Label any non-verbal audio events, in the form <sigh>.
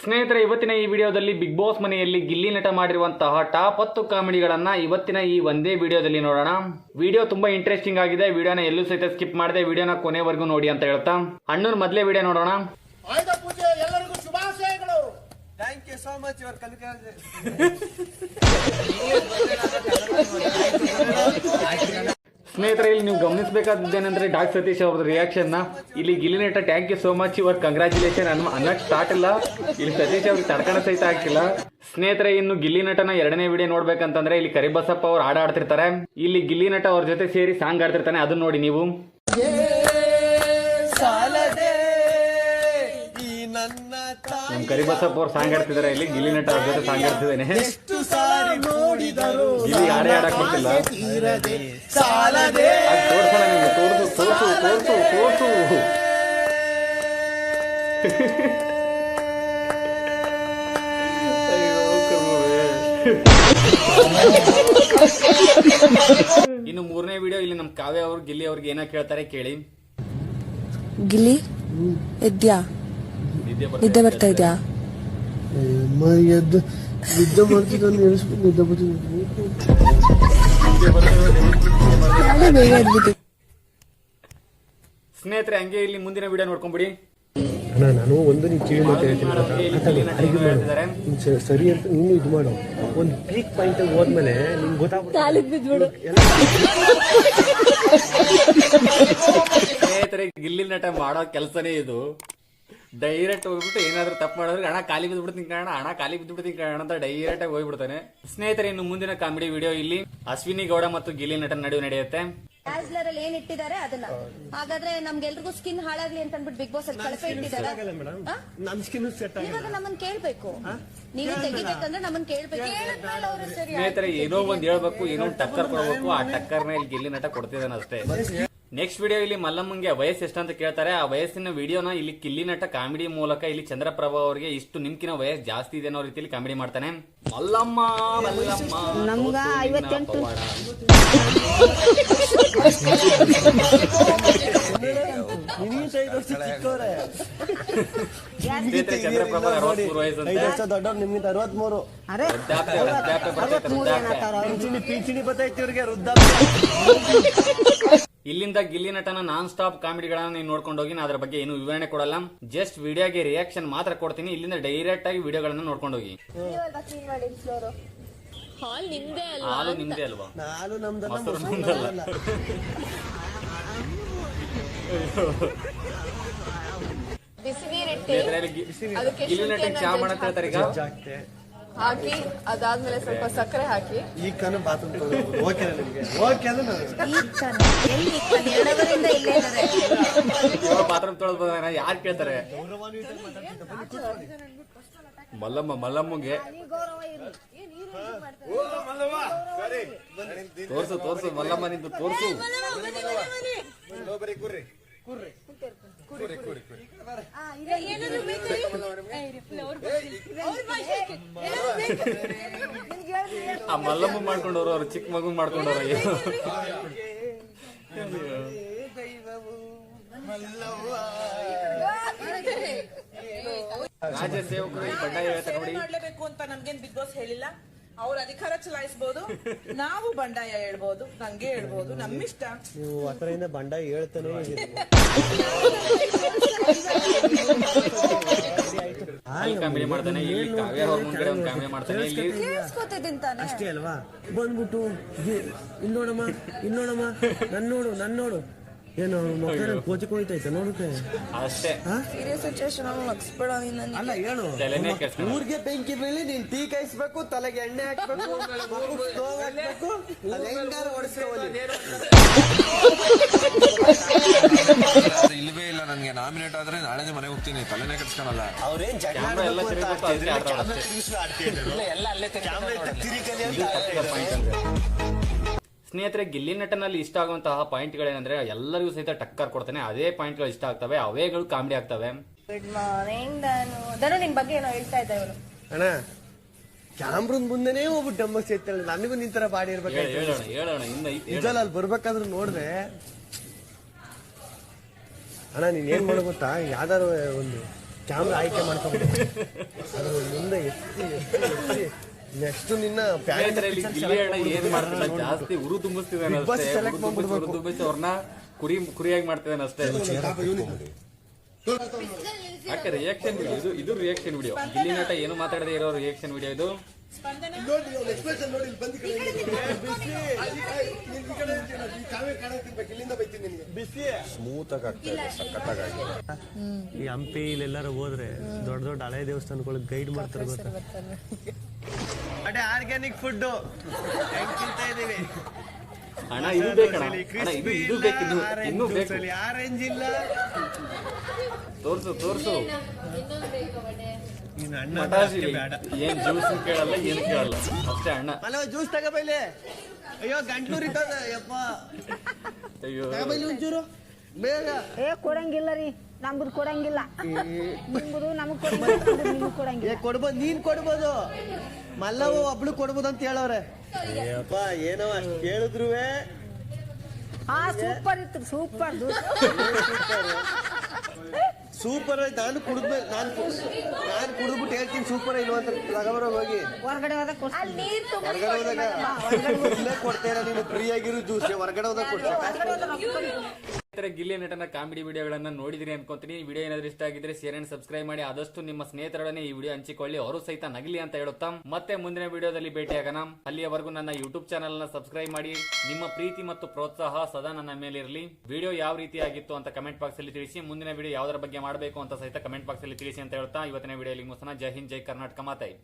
ಸ್ನೇಹಿತರೆ ಇವತ್ತಿನ ಈ ವಿಡಿಯೋದಲ್ಲಿ ಬಿಗ್ ಬಾಸ್ ಮನೆಯಲ್ಲಿ ಗಿಲ್ಲಿ ನಟ ಮಾಡಿರುವಂತಹ ಟಾಪ್ ಹತ್ತು ಕಾಮಿಡಿಗಳನ್ನು ಇವತ್ತಿನ ಈ ಒಂದೇ ವಿಡಿಯೋದಲ್ಲಿ ನೋಡೋಣ. ವಿಡಿಯೋ ತುಂಬಾ ಇಂಟ್ರೆಸ್ಟಿಂಗ್ ಆಗಿದೆ. ವಿಡಿಯೋನ ಎಲ್ಲೂ ಸಹಿತ ಸ್ಕಿಪ್ ಮಾಡದೆ ವಿಡಿಯೋನ ಕೊನೆವರೆಗೂ ನೋಡಿ ಅಂತ ಹೇಳ್ತಾ. ಅಣ್ಣನ ಮೊದಲೇ ವಿಡಿಯೋ ನೋಡೋಣ. ಆಯುಧ ಪೂಜೆ? ಎಲ್ಲರಿಗೂ ಶುಭಾಶಯಗಳು. <laughs> ಸ್ನೇಹಿತರೆ, ಇಲ್ಲಿ ನೀವು ಗಮನಿಸಬೇಕಾದ್ದೇನೆಂದ್ರೆ ಡಾಕ್ ಸತೀಶ್ ಅವ್ರ ರಿಯಾಕ್ಷನ್ನ. ಇಲ್ಲಿ Gilli Nata thank you so much your congratulation ಅನ್ನ ಅನ್ನಕ್ ಸ್ಟಾರ್ಟ್ ಇಲ್ಲ. ಇಲ್ಲಿ ಸತೀಶ್ ಅವ್ರಿಗೆ ತಡ್ಕಣ ಸಹಿತ ಆಗ್ತಿಲ್ಲ. ಸ್ನೇಹಿತರೆ, ಇನ್ನು ಗಿಲ್ಲಿ ನಟನ ಎರಡನೇ ವಿಡಿಯೋ ನೋಡ್ಬೇಕಂತಂದ್ರೆ ಇಲ್ಲಿ ಕರಿಬಸಪ್ಪ ಅವ್ರು ಹಾಡು ಆಡ್ತಿರ್ತಾರೆ ಇಲ್ಲಿ ಗಿಲ್ಲಿ ನಟ ಅವ್ರ ಜೊತೆ ಸೇರಿ ಸಾಂಗ್ ಆಡ್ತಿರ್ತಾನೆ ಅದನ್ನ ನೋಡಿ ನೀವು. ನಮ್ ಕರಿಬಸಪ್ಪ ಅವ್ರು ಸಾಂಗ್ ಆಡ್ತಿದಾರೆ ಇಲ್ಲಿ ಗಿಲಿ ನಟ ಅವ್ರ ಜೊತೆ ಸಾಂಗ್ ಆಡ್ತಿದ್ದೇನೆ ಎಷ್ಟು ಸಾರಿ ನೋಡಿದರು ಇಲ್ಲಿ ಹಾಡೇ ಆಡಕ್ ಬರ್ತಿಲ್ಲ ತೀರದೆ ಸಾಲದೆ. ಅದ್ ತೋರ್ಸೋಣ ನಿಮ್ಗೆ ತೋರ್ಸು ತೋರ್ಸು ತೋರ್ಸು ತೋರ್ಸು. ಅಯ್ಯೋ, ಕರ್ಮವೇ. ಇನ್ನು ಮೂರನೇ ವಿಡಿಯೋ ಇಲ್ಲಿ ನಮ್ ಕಾವ್ಯ ಅವ್ರು ಗಿಲ್ಲಿ ಅವ್ರಿಗೆ ಏನೋ ಕೇಳ್ತಾರೆ ಕೇಳಿ. ಗಿಲ್ಲಿ ಎದ್ಯಾ? ನಿದ್ದೆ ಬರ್ತಾ ಇದೆಯಾ? ಎದ್ದು ನಿದ್ದೆ ಮಾಡ್ತಿದ್ದಾನೆ ಎಣಿಸ್ಬಿಟ್ಟು ನಿದ್ದೆ ಬರ್ತಿದ್ದಾನೆ ಬೇಗ ಎದ್ಬಿಟ್ಟು. ಸ್ನೇಹಿತರೆ ಹಂಗೆ ಇಲ್ಲಿ ಮುಂದಿನ ವಿಡಿಯೋ ನೋಡ್ಕೊಂಬಿಡಿ. ಅಣ್ಣ ನಾನು ಒಂದು ನೀನು ಕಿವಿ ಮಾತು ಹೇಳ್ತೀನಿ ಸರಿ ಅಂತ ನೀನು ಇದು ಮಾಡು. ಒಂದು ಪೀಕ್ ಪಾಯಿಂಟ್ ಹೋದ್ಮೇಲೆ ನಿಮ್ಗೆ ಬಿದ್ಬಿಡು ಸ್ನೇಹಿತರೆ ಗಿಲ್ಲಿ ನಟ ಮಾಡೋ ಕೆಲಸನೇ ಇದು. ಡೈರೆಕ್ಟ್ ಹೋಗ್ಬಿಟ್ಟು ಏನಾದ್ರೂ ತಪ್ಪು ಮಾಡಿದ್ರೆ ಹಣ ಖಾಲಿ ಬಿದ್ದ್ಬಿಡ್ತೀನಿ ಕಾರಣ ಹಣ ಖಾಲಿ ಬಿದ್ದ್ಬಿಡ್ತೀನಿ ಕಾರಣ ಅಂತ ಡೈರೆಕ್ಟ್ ಆಗಿ ಹೋಗ್ಬಿಡ್ತಾನೆ. ಸ್ನೇಹಿತರೆ ಇನ್ನು ಮುಂದಿನ ಕಾಮಿಡಿ ವಿಡಿಯೋ ಇಲ್ಲಿ ಅಶ್ವಿನಿ ಗೌಡ ಮತ್ತು ಗಿಲ್ಲಿ ನಟನ ನಡುವೆ ನಡೆಯುತ್ತೆ. ಬ್ಯಾಸ್ಲರ್ ಅಲ್ಲಿ ಏನ್ ಇಟ್ಟಿದ್ದಾರೆ ಅದನ್ನ? ಹಾಗಾದ್ರೆ ನಮ್ಗೆಲ್ರಿಗೂ ಸ್ಕಿನ್ ಹಾಳಾಗ್ಲಿ ಅಂತ ಅನ್ಬಿಟ್ಟು ಬಿಗ್ ಬಾಸ್ ಅಲ್ಲಿ ಕಳಪೆ ಇಟ್ಟಿದ್ದಾರೆ? ಆ? ಸ್ಕಿನ್ ಸೆಟ್ ಇವಾಗ ನಮ್ಮನ್ ಕೇಳ್ಬೇಕು. ನೀವು ತೆಗಿಬೇಕಂದ್ರೆ ನಮ್ಮನ್ ಕೇಳ್ಬೇಕು. ಕೇಳಿದ್ಮೇಲೆ ಅವ್ರು ಸರಿ ಸ್ನೇಹಿತರೆ ಏನೋ ಒಂದ್ ಹೇಳ್ಬೇಕು ಏನೋ ಒಂದ್ ಟಕ್ಕರ್ ಕೊಡ್ಬೇಕು ಆ ಟಕ್ಕರ್ನ ಇಲ್ಲಿ ಗಿಲ್ಲಿ ನಟ ಕೊಡ್ತಿದ್ದಾನೆ ಅಷ್ಟೇ. ನೆಕ್ಸ್ಟ್ ವಿಡಿಯೋ ಇಲ್ಲಿ ಮಲ್ಲಮ್ಮಂಗೆ ವಯಸ್ಸು ಎಷ್ಟು ಅಂತ ಕೇಳ್ತಾರೆ ಆ ವಯಸ್ಸಿನ ವಿಡಿಯೋನ ಇಲ್ಲಿ ಕಿಲ್ಲಿ ನಟ ಕಾಮಿಡಿ ಮೂಲಕ ಇಲ್ಲಿ ಚಂದ್ರಪ್ರಭಾ ಅವರಿಗೆ ಇಷ್ಟು ನಿಮ್ಕಿನ ವಯಸ್ಸು ಜಾಸ್ತಿ ಇದೆ ಅನ್ನೋ ರೀತಿಯಲ್ಲಿ ಕಾಮಿಡಿ ಮಾಡ್ತಾನೆ. ಮಲ್ಲಮ್ಮ ಚಂದ್ರಪ್ರಭಾ ಅರವತ್ಮೂರು ವಯಸ್ಸು ವೃದ್ಧಾಪ್ಯ. ಇಲ್ಲಿಂದ ಗಿಲ್ಲಿ ನಟನ ನಾನ್ ಸ್ಟಾಪ್ ಕಾಮಿಡಿಗಳನ್ನ ನೀವು ನೋಡ್ಕೊಂಡು ಹೋಗಿ ಅದರ ಅದ್ರ ಬಗ್ಗೆ ಏನು ವಿವರಣೆ ಕೊಡಲ್ಲ. ಜಸ್ಟ್ ವಿಡಿಯೋಗೆ ರಿಯಾಕ್ಷನ್ ಮಾತ್ರ ಕೊಡ್ತೀನಿ. ಇಲ್ಲಿಂದ ಡೈರೆಕ್ಟ್ ಆಗಿ ವಿಡಿಯೋಗಳನ್ನ ನೋಡ್ಕೊಂಡು ಹೋಗಿ. ಹಾಲು ನಿಮ್ದೇ ಅಲ್ವಾ ನಾನು ನಮ್ದಲ್ಲ ಮೊಸರು ಮೊಸರು ನಮ್ದಲ್ಲ. ನಮ್ದಲ್ಲ. ಬಿಸಿ ನೀರಿಟ್ಟು ಇಲ್ಲಿ ಗಿ- ಅದಕ್ಕೆ ಚಾ ಹೇಳ್ತಾರೆ ಈಗ. ಹಾಕಿ ಅದಾದ್ಮೇಲೆ ಸ್ವಲ್ಪ ಸಕ್ಕರೆ ಹಾಕಿ. ಈ ಕನು ಬಾತ್ರೂಮ್ ಓಕೆ ನಿಮಗೆ? ಓಕೆ ಅಂದ್ರೆ ನಾನು. ಈ ಕಣ್ ಎಲ್ಲಿ ಈ ಕಣ್? ಇಲ್ಲೇ ಇದ್ದಾರೆ ಬಾತ್ರೂಮ್ ತೊಳೆದು ಬಂದಾಗ ಯಾರು ಕೇಳ್ತಾರೆ? ಮಲ್ಲಮ್ಮ ಮಲ್ಲಮ್ಮಗೆ. ತೋರ್ಸು ತೋರ್ಸು ಮಲ್ಲಮ್ಮ ನಿಂತು ತೋರ್ಸು. ಆ ಮಲ್ಲಮ್ಮ ಮಾಡ್ಕೊಂಡವ್ರು ಅವ್ರು ಚಿಕ್ಕ ಮಗು ಮಾಡ್ಕೊಂಡವ್ರ ಅಯ್ಯೋ. ರಾಜ್ಯ ಸೇವಕರು ಈ ಬಂಡಾಯ ಹೇಳ್ತಾರೆ ನೋಡಿ ಮಾಡ್ಲೇಬೇಕು ಅಂತ ನಮ್ಗೇನ್ ಬಿಗ್ ಬಾಸ್ ಹೇಳಿಲ್ಲ ಅವ್ರ ಅಧಿಕಾರ ಚಲಾಯಿಸಬಹುದು ನಾವು ಬಂಡಾಯ ಹೇಳ್ಬೋದು ನಂಗೆ ಹೇಳ್ಬೋದು ನಮ್ಮಿಷ್ಟ. ನೀವು ಅದರಿಂದ ಬಂಡಾಯ ಬಂಡ ಹೇಳ್ತಾನೆ ಇದ್ದೀರಿ. ಅಲ್ಲಿ ಕಾಮಿಡಿ ಮಾಡ್ತಾನೆ ಇಲ್ಲಿ ಕಾವ್ಯ ಅವ್ರ ಮುಂದ್ಗಡೆ ಒಂದು ಕಾಮಿಡಿ ಮಾಡ್ತಾನೆ ಇಲ್ಲಿ ಕೇಳಿಸ್ಕೊತಿದ್ದೀನಿ ತಾನೆ. ಅಷ್ಟೇ ಅಲ್ವಾ? ಬಂದ್ಬಿಟ್ಟು ಇಲ್ಲಿ ನನ್ನೋಡು ನನ್ನೋಡು ನೋಡಮ್ಮ ನನ್ ನೋಡು ನನ್ ನೋಡು ಏನು ಮಕ್ಕಳ ಕೋಚಕ್ ಹೋಯ್ತೈತೆ ನೋಡುತ್ತೆ. ಅಷ್ಟೇ. ಸೀರಿಯಸ್ ಸಿಚುವೇಶನ್ ನಗ್ಸ್ಬೇಡ ನೀನು ಅಲ್ಲ ಹೇಳು. ತಲೆನೇ ಕೆಡ್ಸ್ಕೊಳಲ್ಲ. ಊರ್ಗೆ ಬೆಂಕಿ ಬೀಳಿ ನೀನ್ ಟೀ ಕಾಯಿಸ್ಬೇಕು ತಲೆಗೆ ಎಣ್ಣೆ ಹಾಕ್ಬೇಕು ಮಗುಗ್ stove ಹಾಕ್ಬೇಕು ಅದ್ ಹೆಂಗಾರ ಓಡಿಸ್ಕೊಳ್ಳಿ ಇಲ್ವೇ ಇಲ್ಲ ನನ್ಗೆ ನಾಮಿನೇಟ್ ಆದ್ರೆ ನಾಳೆನೇ ಮನೆಗೆ ಹೋಗ್ತೀನಿ ತಲೆನೇ ಕೆಡ್ಸ್ಕೊಳಲ್ಲ. ಅವ್ರೇನ್ ಜಗಳ ಎಲ್ಲ ಆಡ್ಬೇಕು ಅಂತ ಅಂದ್ರೆ. ಸ್ನೇಹಿತರೆ ಗಿಲ್ಲಿ ನಟನಲ್ಲಿ ಇಷ್ಟ ಆಗುವಂತಹ ಪಾಯಿಂಟ್ಗಳೇನೆಂದರೆ ಎಲ್ಲರಿಗೂ ಸಹಿತ ಟಕ್ಕರ್ ಕೊಡ್ತಾನೆ. ಅದೇ ಪಾಯಿಂಟ್ಗಳು ಇಷ್ಟ ಆಗ್ತವೆ. ಅವೇಗಳು ಕಾಮಿಡಿ ಆಗ್ತವೆ. ಗುಡ್ ಮಾರ್ನಿಂಗ್ ಧನು ಧನು ನಿನ್ ಬಗ್ಗೆ ಏನೋ ಹೇಳ್ತಾ ಇದ್ದ ಇವರು ಅಣ್ಣ ಕ್ಯಾಮ್ರನ್ ಮುಂದೆನೇ ಒಬ್ಬ ಡಮ್ಮ ಸೇರ್ತಾಳೆ. ನನಗೂ ನಿಂತರ ತರ ಬಾಡಿ ಹೇಳ- ಇರ್ಬೇಕಾಯ್ತು ಹೇಳೋಣ ಹೇಳೋಣ ಇನ್ನು ಹೇಳು. ನಿಜಲ್ಲ ಅಲ್ಲಿ ಬರ್ಬೇಕಾದ್ರೂ ನೋಡ್ದೆ. ಅಣ್ಣ ನೀನ್ ಏನ್ ಮಾಡು ಗೊತ್ತಾ? ಯಾವ್ದಾರು ಒಂದು ಕ್ಯಾಮ್ರಾ ಆಯ್ಕೆ ಮಾಡ್ಕೊಂಡು ಅದ್ರ ಮುಂದೆ ಎತ್ತಿ ಎತ್ತಿ ಎತ್ತಿ. ನೆಕ್ಸ್ಟ್ ನಿನ್ನ ಇಲ್ಲಿ ಜಾಸ್ತಿ ಉರು ತುಂಬಿಸ್ತಿದ್ದಾನೆ ಅವ್ರನ್ನ ಕುರಿ ಕುರಿಯಾಗಿ ಮಾಡ್ತಿದ್ದಾನೆ ಅಷ್ಟೇ. ಯಾಕೆ ರಿಯಾಕ್ಷನ್ ವಿಡಿಯೋ ಇದು ಇದು ರಿಯಾಕ್ಷನ್ ವಿಡಿಯೋ ಗಿಲ್ಲಿ ನಟ ಏನು ಮಾತಾಡದೆ ಇರೋ ರಿಯಾಕ್ಷನ್ ವಿಡಿಯೋ ಇದು? ನೋಡಿ ಎಕ್ಸ್ಪ್ರೆಷನ್ ನೋಡಿ ಇಲ್ಲಿ ಬಂದು ಬಿಸಿ. ಕಾವೇ ಕಾಣಕ್ತಿರ್ಬೇಕು ಇಲ್ಲಿಂದ ಬೈತೀನಿ ಬಿಸಿ. ಸ್ಮೂತ್ ಆಗಿ ಆಗ್ತಾ ಇದೆ ಸಖತ್ತಾಗಿ ಈ ಹಂಪಿ ಇಲ್ಲೆಲ್ಲಾರು ಹೋದ್ರೆ ದೊಡ್ಡ ದೊಡ್ಡ ಹಳೆ ದೇವಸ್ಥಾನಗಳಿಗೆ ಗೈಡ್ ಮಾಡ್ತಾರೆ ಗೊತ್ತಾ? ಅದೇ ಆರ್ಗ್ಯಾನಿಕ್ ಫುಡ್ ಹೆಂಗ್ ತಿಂತಾ ಇದೀವಿ ಅಣ್ಣ ಇದು ಬೇಕಣ್ಣ. ಅಣ್ಣ ಇದು ಇದು ಬೇಕು ಇದು ಇನ್ನೂ ಬೇಕು. ಆರೆಂಜ್ ಇಲ್ಲ. ತೋರ್ಸು ತೋರ್ಸು. ಏನ್ ಜ್ಯೂಸ್ ಕೇಳಲ್ಲ ಏನ್ ಕೇಳಲ್ಲ. ಅಷ್ಟೇ ಅಣ್ಣ. ಅಲ್ಲ ಜ್ಯೂಸ್ ತಗೋಬೈಲೆ ಅಯ್ಯೋ ಗಂಟ್ಲೂರ್ ಇಟ್ಟದ ಯಪ್ಪ. ಅಯ್ಯೋ. ತಗೋಬೈಲಿ ಒಂಚೂರು. ಬೇಗ. ಏ ಕೊಡಂಗಿಲ್ಲ ರೀ. ನಮ್ದು ಕೊಡಂಗಿಲ್ಲ. ನಿಮ್ದು ನಮಗ್ ನಿಮ್ಗೆ ಕೊಡಂಗಿಲ್ಲ. ಏ ಕೊಡ್ಬೋದು ನೀನ್ ಕೊಡ್ಬೋದು. ಮಲ್ಲವ ಒಬ್ಳು ಕೊಡ್ಬೋದು ಅಂತ ಹೇಳವ್ರೆ. ಅಯ್ಯಪ್ಪ ಏನೋ ಕೇಳಿದ್ರು ಕೇಳಿದ್ರುವೆ. ಹಾ ಸೂಪರ್ ಇತ್ತು ಸೂಪರ್ ಸೂಪರ್ ನಾನು ಕುಡಿದ್ಮೇಲೆ ನಾನು ನಾನು ಕುಡಿದ್ಬಿಟ್ಟು ಹೇಳ್ತೀನಿ ಸೂಪರ್ ಇಲ್ವ ಅಂತ ರಗವರ ಹೋಗಿ. ಹೊರಗಡೆ ಹೋದಾಗ ಅಲ್ಲಿ ಹೊರಗಡೆ ಹೋದಾಗ <laughs> ಇಲ್ಲೇ ಕೊಡ್ತೇನೆ ನೀನು ಫ್ರೀ ಆಗಿರೋ ಜ್ಯೂಸ್. ಹೊರಗಡೆ ಹೋದಾಗ ಕೊಡ್ತೀನಿ. ಸ್ನೇಹಿತರೆ ಗಿಲ್ಲಿ ನಟನ ಕಾಮಿಡಿ ವಿಡಿಯೋಗಳನ್ನು ನೋಡಿದ್ರಿ ಅನ್ಕೊಂತೀನಿ. ವಿಡಿಯೋ ಏನಾದ್ರೂ ಇಷ್ಟ ಆಗಿದ್ರೆ ಶೇರ್ ಅಂಡ್ ಸಬ್ಸ್ಕ್ರೈಬ್ ಮಾಡಿ. ಆದಷ್ಟು ನಿಮ್ಮ ಸ್ನೇಹಿತರೊಡನೆ ಈ ವಿಡಿಯೋ ಹಂಚಿಕೊಳ್ಳಿ. ಅವರು ಸಹಿತ ನಗಲಿ ಅಂತ ಹೇಳುತ್ತಾ. ಮತ್ತೆ ಮುಂದಿನ ವಿಡಿಯೋದಲ್ಲಿ ಭೇಟಿಯಾಗೋಣ ಅಲ್ಲಿಯವರೆಗೂ ನನ್ನ ಯೂಟ್ಯೂಬ್ ಚಾನಲ್ನ ಸಬ್ಸ್ಕ್ರೈಬ್ ಮಾಡಿ. ನಿಮ್ಮ ಪ್ರೀತಿ ಮತ್ತು ಪ್ರೋತ್ಸಾಹ ಸದಾ ನನ್ನ ಮೇಲಿರಲಿ ವಿಡಿಯೋ ಯಾವ ರೀತಿಯಾಗಿತ್ತು ಅಂತ ಕಮೆಂಟ್ ಬಾಕ್ಸ್ ಅಲ್ಲಿ ತಿಳಿಸಿ. ಮುಂದಿನ ವಿಡಿಯೋ ಯಾವುದರ ಬಗ್ಗೆ ಮಾಡಬೇಕು ಅಂತ ಸಹಿತ ಕಮೆಂಟ್ ಬಾಕ್ಸ್ ಅಲ್ಲಿ ತಿಳಿಸಿ ಅಂತ ಹೇಳ್ತಾ ಇವತ್ತಿನ ವಿಡಿಯೋ ಮುಗಿಸೋಣ. ಜೈ ಹಿಂದ್, ಜೈ ಕರ್ನಾಟಕ ಮಾತಾಯಿ